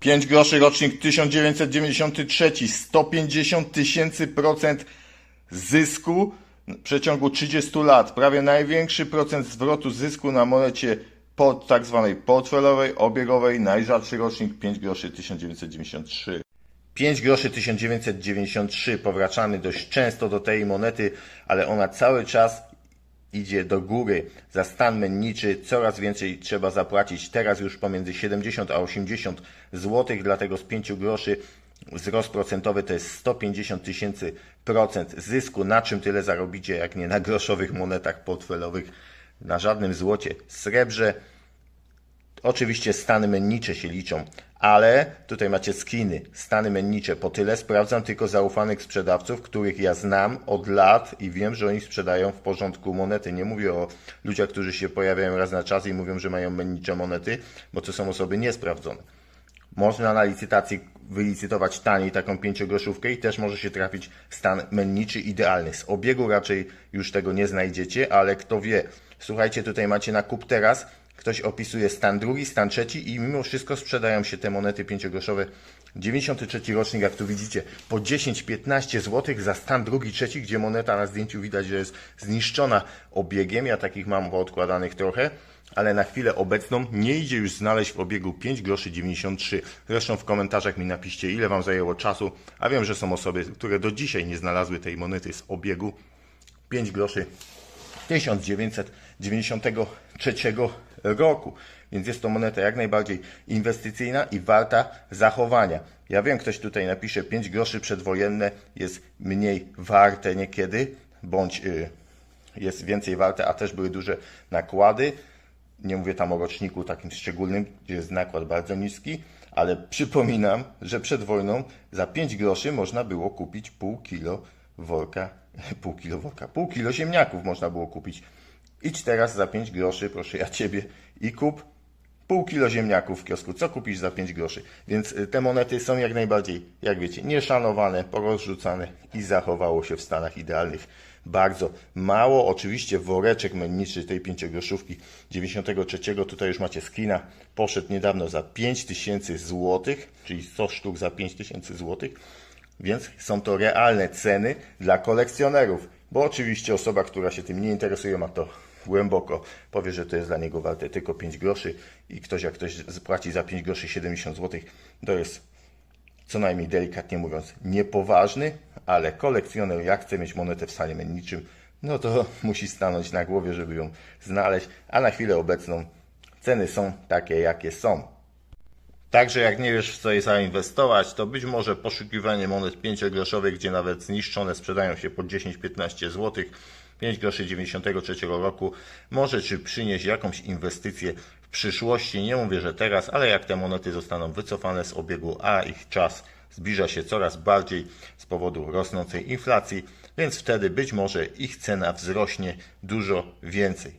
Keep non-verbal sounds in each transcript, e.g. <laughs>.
5 groszy rocznik 1993, 150 tysięcy procent zysku w przeciągu 30 lat. Prawie największy procent zwrotu zysku na monecie pod tak zwanej portfelowej, obiegowej, najrzadszy rocznik 5 groszy 1993. 5 groszy 1993, powracamy dość często do tej monety, ale ona cały czas idzie do góry. Za stan menniczy coraz więcej trzeba zapłacić. Teraz już pomiędzy 70 a 80 zł, dlatego z 5 groszy wzrost procentowy to jest 150 tysięcy procent zysku. Na czym tyle zarobicie, jak nie na groszowych monetach portfelowych, na żadnym złocie, srebrze. Oczywiście stany mennicze się liczą, ale tutaj macie skiny, stany mennicze. Po tyle sprawdzam tylko zaufanych sprzedawców, których ja znam od lat i wiem, że oni sprzedają w porządku monety. Nie mówię o ludziach, którzy się pojawiają raz na czas i mówią, że mają mennicze monety, bo to są osoby niesprawdzone. Można na licytacji wylicytować taniej taką pięciogroszówkę i też może się trafić stan menniczy idealny. Z obiegu raczej już tego nie znajdziecie, ale kto wie. Słuchajcie, tutaj macie na kup teraz. Ktoś opisuje stan drugi, stan trzeci i mimo wszystko sprzedają się te monety pięciogroszowe. 93 rocznik, jak tu widzicie, po 10-15 zł za stan drugi, trzeci, gdzie moneta na zdjęciu widać, że jest zniszczona obiegiem. Ja takich mam odkładanych trochę ale na chwilę obecną nie idzie już znaleźć w obiegu 5 groszy 93. Zresztą w komentarzach mi napiszcie, ile Wam zajęło czasu, a wiem, że są osoby, które do dzisiaj nie znalazły tej monety z obiegu 5 groszy 1993 roku. Więc jest to moneta jak najbardziej inwestycyjna i warta zachowania. Ja wiem, ktoś tutaj napisze 5 groszy przedwojenne jest mniej warte niekiedy, bądź y, jest więcej warte, a też były duże nakłady. Nie mówię tam o roczniku takim szczególnym, gdzie jest nakład bardzo niski, ale przypominam, że przed wojną za 5 groszy można było kupić pół kilo worka, <laughs> pół kilo worka, pół kilo ziemniaków można było kupić. Idź teraz za 5 groszy, proszę ja Ciebie, i kup pół kilo ziemniaków w kiosku. Co kupisz za 5 groszy? Więc y, te monety są jak najbardziej, jak wiecie, nieszanowane, porozrzucane i zachowało się w stanach idealnych bardzo mało. Oczywiście woreczek menniczy tej pięciogroszówki 93, tutaj już macie skina, poszedł niedawno za 5000 zł, czyli 100 sztuk za 5000 zł. Więc są to realne ceny dla kolekcjonerów, bo oczywiście osoba, która się tym nie interesuje, ma to głęboko, powie, że to jest dla niego warte tylko 5 groszy i ktoś jak ktoś zapłaci za 5 groszy 70 zł, to jest co najmniej delikatnie mówiąc niepoważny, ale kolekcjoner jak chce mieć monetę w stanie menniczym, no to <laughs> musi stanąć na głowie, żeby ją znaleźć, a na chwilę obecną ceny są takie, jakie są. Także jak nie wiesz w co je zainwestować, to być może poszukiwanie monet 5-groszowych, gdzie nawet zniszczone sprzedają się po 10-15 zł, 5 groszy 93 roku, może Ci przynieść jakąś inwestycję w przyszłości. Nie mówię, że teraz, ale jak te monety zostaną wycofane z obiegu, a ich czas zbliża się coraz bardziej z powodu rosnącej inflacji, więc wtedy być może ich cena wzrośnie dużo więcej.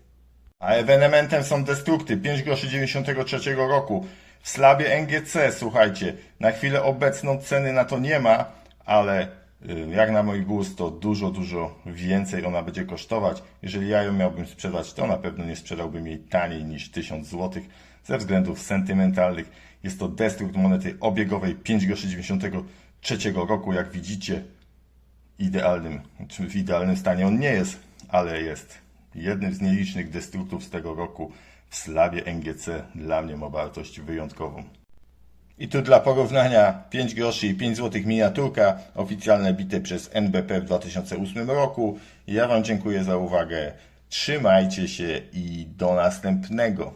A ewenementem są destrukty 5 groszy 93 roku. W slabie NGC, słuchajcie, na chwilę obecną ceny na to nie ma, ale y, jak na mój gust to dużo, dużo więcej ona będzie kosztować. Jeżeli ja ją miałbym sprzedać, to na pewno nie sprzedałbym jej taniej niż 1000 zł ze względów sentymentalnych. Jest to destrukt monety obiegowej 5 groszy 93 roku, jak widzicie idealnym, czy w idealnym stanie on nie jest, ale jest jednym z nielicznych destruktów z tego roku w slawie NGC. Dla mnie ma wartość wyjątkową. I tu dla porównania 5 groszy i 5 zł miniaturka, oficjalne bite przez NBP w 2008 roku. Ja Wam dziękuję za uwagę. Trzymajcie się i do następnego.